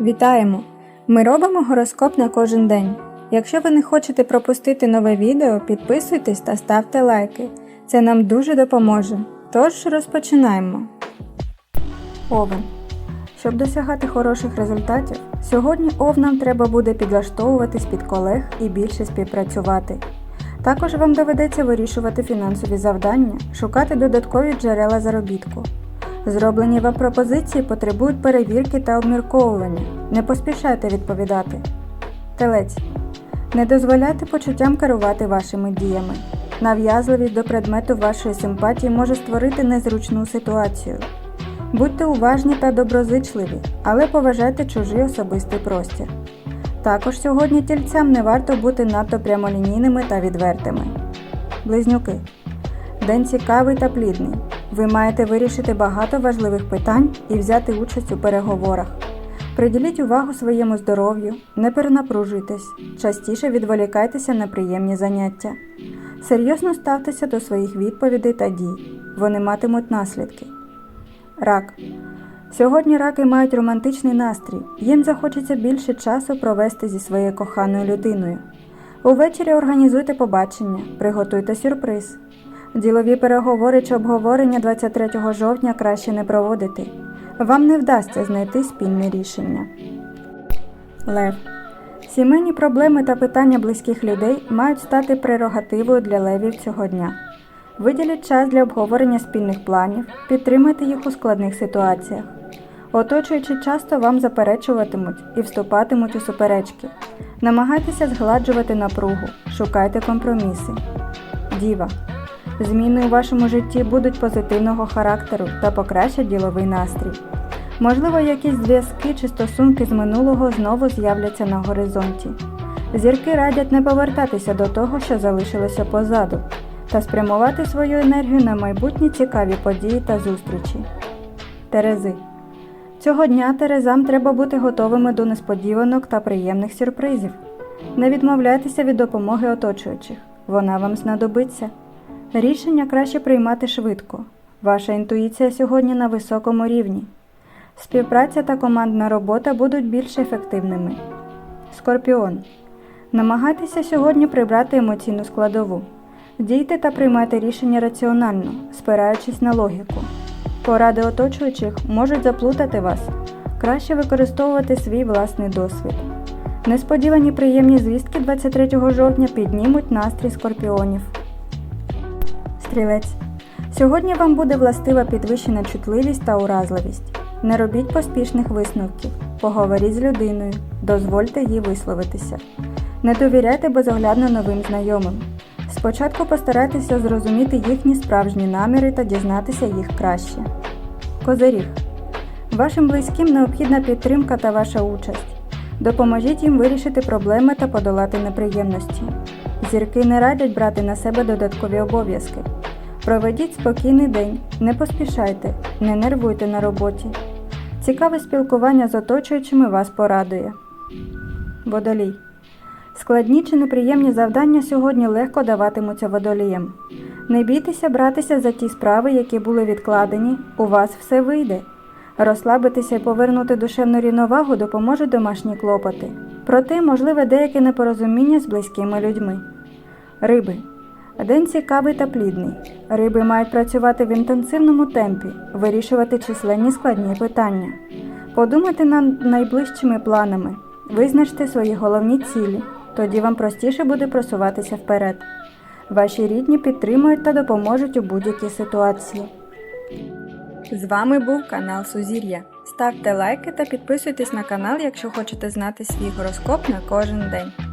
Вітаємо! Ми робимо гороскоп на кожен день. Якщо ви не хочете пропустити нове відео, підписуйтесь та ставте лайки. Це нам дуже допоможе. Тож розпочинаємо. Овен. Щоб досягати хороших результатів, сьогодні овнам треба буде підлаштовуватись під колег і більше співпрацювати. Також вам доведеться вирішувати фінансові завдання, шукати додаткові джерела заробітку. Зроблені вам пропозиції потребують перевірки та обмірковування. Не поспішайте відповідати. Телець. Не дозволяйте почуттям керувати вашими діями. Нав'язливість до предмету вашої симпатії може створити незручну ситуацію. Будьте уважні та доброзичливі, але поважайте чужий особистий простір. Також сьогодні тільцям не варто бути надто прямолінійними та відвертими. Близнюки. День цікавий та плідний. Ви маєте вирішити багато важливих питань і взяти участь у переговорах. Приділіть увагу своєму здоров'ю, не перенапружуйтесь, частіше відволікайтеся на приємні заняття. Серйозно ставтеся до своїх відповідей та дій. Вони матимуть наслідки. Рак. Сьогодні раки мають романтичний настрій. Їм захочеться більше часу провести зі своєю коханою людиною. Увечері організуйте побачення, приготуйте сюрприз. Ділові переговори чи обговорення 23 жовтня краще не проводити. Вам не вдасться знайти спільне рішення. Лев. Сімейні проблеми та питання близьких людей мають стати прерогативою для левів цього дня. Виділіть час для обговорення спільних планів, підтримайте їх у складних ситуаціях. Оточуючи часто вам заперечуватимуть і вступатимуть у суперечки. Намагайтеся згладжувати напругу, шукайте компроміси. Діва. Зміни у вашому житті будуть позитивного характеру та покращать діловий настрій. Можливо, якісь зв'язки чи стосунки з минулого знову з'являться на горизонті. Зірки радять не повертатися до того, що залишилося позаду, та спрямувати свою енергію на майбутні цікаві події та зустрічі. Терези. Цього дня Терезам треба бути готовими до несподіванок та приємних сюрпризів. Не відмовляйтеся від допомоги оточуючих, вона вам знадобиться. Рішення краще приймати швидко. Ваша інтуїція сьогодні на високому рівні. Співпраця та командна робота будуть більш ефективними. Скорпіон. Намагайтеся сьогодні прибрати емоційну складову. Дійте та приймайте рішення раціонально, спираючись на логіку. Поради оточуючих можуть заплутати вас. Краще використовувати свій власний досвід. Несподівані приємні звістки 23 жовтня піднімуть настрій скорпіонів. Стрілець. Сьогодні вам буде властива підвищена чутливість та уразливість. Не робіть поспішних висновків. Поговоріть з людиною, дозвольте їй висловитися. Не довіряйте безоглядно новим знайомим. Спочатку постарайтеся зрозуміти їхні справжні наміри та дізнатися їх краще. Козиріг. Вашим близьким необхідна підтримка та ваша участь. Допоможіть їм вирішити проблеми та подолати неприємності. Зірки не радять брати на себе додаткові обов'язки. Проведіть спокійний день, не поспішайте, не нервуйте на роботі. Цікаве спілкування з оточуючими вас порадує. Водолій. Складні чи неприємні завдання сьогодні легко даватимуться водоліям. Не бійтеся братися за ті справи, які були відкладені, у вас все вийде. Розслабитися і повернути душевну рівновагу допоможуть домашні клопоти. Проте, можливе деяке непорозуміння з близькими людьми. Риби. День цікавий та плідний. Риби мають працювати в інтенсивному темпі, вирішувати численні складні питання. Подумайте над найближчими планами, визначте свої головні цілі, тоді вам простіше буде просуватися вперед. Ваші рідні підтримують та допоможуть у будь-якій ситуації. З вами був канал Сузір'я. Ставте лайки та підписуйтесь на канал, якщо хочете знати свій гороскоп на кожен день.